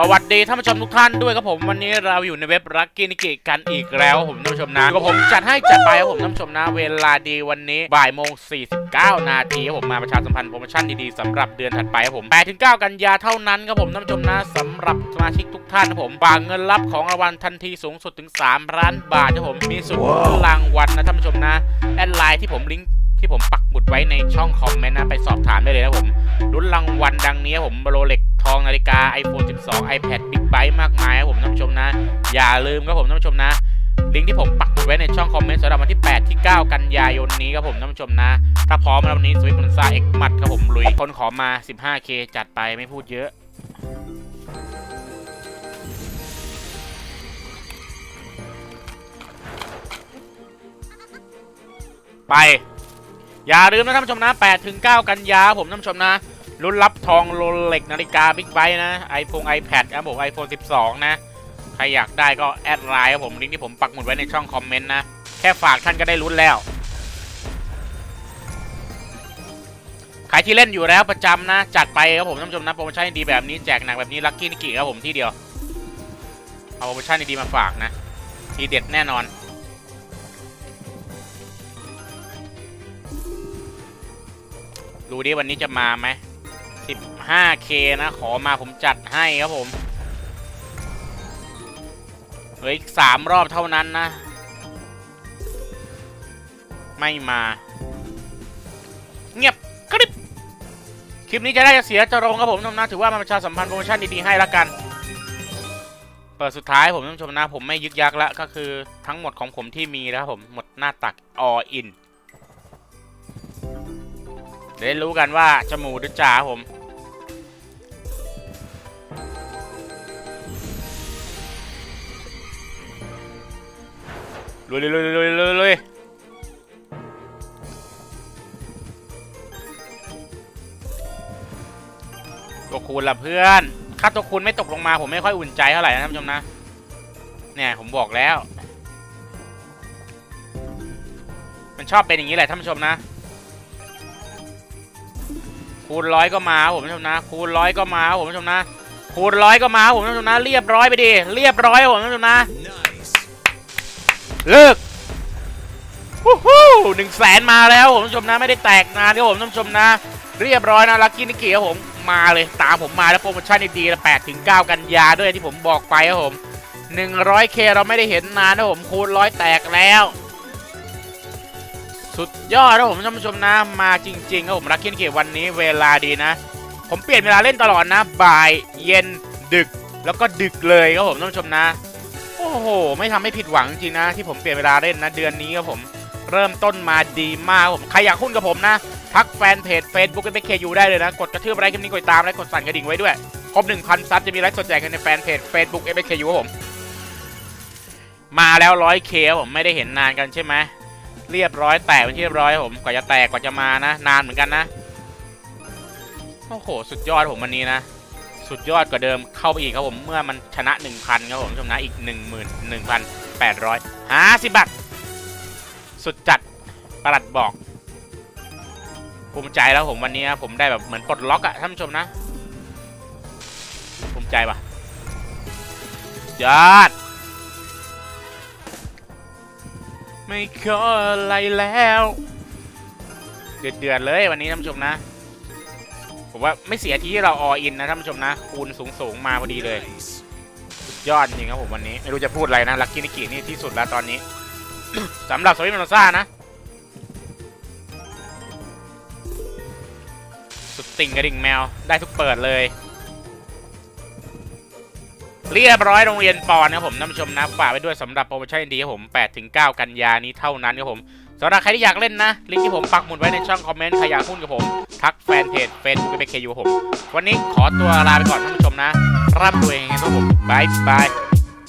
สวัสดีท่านผู้ชมทุกท่านด้วยครับผมวันนี้เราอยู่ในเว็บรักกี้นิกิกันอีกแล้วครับผมท่านผู้ชมนะก็ผมจัดให้จัดไปครับผมท่านผู้ชมนะ เวลาดีวันนี้บ่ายโมง49 นาทีครับผมมาประชาสัมพันธ์โปรโมชั่นดีๆสำหรับเดือนถัดไปครับผม8ถึง9กันยาเท่านั้นครับผมท่านผู้ชมนะสำหรับสมาชิกทุกท่านครับผมฝากเงินรับของรางวัลทันทีสูงสุดถึง 3 ล้านบาทครับผมมีสุดรางวัลนะท่านผู้ชมนะแอดไลน์ที่ผมลิงก์ที่ผมปักหมุดไว้ในช่องคอมเมนต์นะไปสอบถาม ลุ้นรางวัลดังนี้ครับผมโรเล็กทองนาฬิกา iPhone 12 iPad Big Byte มากมายครับผมท่านผู้ชมนะ อย่าลืมครับผมท่านผู้ชมนะ ลิงก์ที่ผมปักไว้ในช่องคอมเมนต์สำหรับวันที่ 8 ที่ 9 กันยายนนี้ครับผมท่านผู้ชมนะ ถ้าพร้อมแล้ววันนี้สวิตมันซ่าเอ็กมัดครับผมลุยคนขอมา 15k จัดไปไม่พูดเยอะไป อย่าลืมนะท่านผู้ชมนะ8ถึง9กันยาผมท่านผู้ชมนะ รุ่นรับทองโรเล็กนาฬิกาบิ๊กไบนะ iPhone iPad ครับผม iPhone 12 นะ ใครอยากได้ก็แอดไลน์ครับผมลิงก์ที่ผมปักหมุดไว้ในช่องคอมเมนต์นะ แค่ฝากท่านก็ได้ลุ้นแล้ว ใครที่เล่นอยู่แล้วประจำนะ จัดไปครับผมท่านผู้ชมนะโปรโมชั่นดีแบบนี้แจกหนักแบบนี้ลัคกี้นิกิครับผมที่เดียว เอาโปรโมชั่นดีๆมาฝากนะ ทีเด็ดแน่นอนดูดิวันนี้จะมาไหม 15k นะ ขอมาผมจัดให้ครับผม เหลืออีกสามรอบเท่านั้นนะ ไม่มา เงียบกริบคลิปนี้จะได้จะเสียจะลงครับผมท่านผู้ชมนะถือว่ามันประชาสัมพันธ์โปรโมชั่นดีๆให้ละกัน เปิดสุดท้ายผมท่านผู้ชมนะ ผมไม่ยึกยักล้วก็คือทั้งหมดของผมที่มีแล้วครับผมหมดหน้าตัก all in เดี๋ยวได้รู้กันว่าจะหมูหรือจ่าครับผม ลุยลุยลุยลุยลุยลุยตัวคูณละเพื่อนค่าตัวคูณไม่ตกลงมาผมไม่ค่อยอุ่นใจเท่าไหร่นะท่านผู้ชมนะเนี่ยผมบอกแล้ว มันชอบเป็นอย่างนี้แหละท่านผู้ชมนะ คูณร้อยก็มาครับผมท่านผู้ชมนะ คูณร้อยก็มาครับผมท่านผู้ชมนะคูณร้อยก็มาครับผมท่านผู้ชมนะ เรียบร้อยไปดิเรียบร้อยครับผมท่านผู้ชมนะ เลิกวู้ฮู้หนึ่งแสนมาแล้วผมท่านผู้ชมนะไม่ได้แตกนานครับผมท่านผู้ชมนะ เรียบร้อยนะลักกี้นิกกี้ครับผมมาเลยตามผมมาแล้วโปรโมชั่นดีๆละแปดถึงเก้ากันยาด้วยที่ผมบอกไปครับผมหนึ่งร้อยเคเราไม่ได้เห็นนานนะผมคูณร้อยแตกแล้วสุดยอดนะผมท่านผู้ชมนะมาจริงๆครับผมลักกี้นิกกี้วันนี้เวลาดีนะ ผมเปลี่ยนเวลาเล่นตลอดนะ บ่ายเย็นดึกแล้วก็ดึกเลยครับผมท่านผู้ชมนะ อ้โห ไม่ทำให้ผิดหวังจริงนะ ที่ผมเปลี่ยนเวลาเล่นนะ เดือนนี้ครับผมเริ่มต้นมาดีมากผมใครอยากหุ้นกับผมนะ ทักแฟนเพจ Facebook เอ็มเคยูได้เลยนะ กดกระทืบไลค์คลิปนี้กดตามและกดสั่นกระดิ่งไว้ด้วย ครบ 1,000 ซับจะมีไลฟ์สดแจกกันในแฟนเพจ Facebook เอ็มเคยูครับผม มาแล้ว 100k คผมไม่ได้เห็นนานกันใช่ไหมเรียบร้อยแตกเป็นที่เรียบร้อยผมกว่าจะแตกกว่าจะมานะ นานเหมือนกันนะโอ้โหสุดยอดผมวันนี้นะ สุดยอดกว่าเดิมเข้าไปอีกครับผมเมื่อมันชนะ 1,000ครับผมชมนะอีก 11,850บาทสุดจัดประหลัดบอกภูมิใจแล้วผมวันนี้ผมได้แบบเหมือนปลดล็อกอะท่านผู้ชมนะภูมิใจปะยอด ไม่ขออะไรแล้ว เดือดเดือดเลยวันนี้ท่านผู้ชมนะ ผมว่าไม่เสียที่เราออินนะท่านผู้ชมนะ คูณสูงสูงมาพอดีเลย ยอดจริงครับผมวันนี้ ไม่รู้จะพูดอะไรนะลักกี้นิกินี่ที่สุดแล้วตอนนี้ สำหรับสวิตมอนซ่านะ สุดติ่งกระดิ่งแมวได้ทุกเปิดเลย เรียบร้อยโรงเรียนปอนครับผมท่านผู้ชมนะฝากไว้ด้วยสำหรับโปรโมชั่นดีครับผม8ถึง9กันยานี้เท่านั้นครับผม สำหรับใครที่อยากเล่นนะ ลิงก์ที่ผมปักหมุดไว้ในช่องคอมเมนต์ ใครอยากหุ้นกับผม ทักแฟนเพจเฟซบุ๊กเป็นเคยูผม วันนี้ขอตัวลาไปก่อนท่านผู้ชมนะร่ำรวยเองงครับผมบายบาย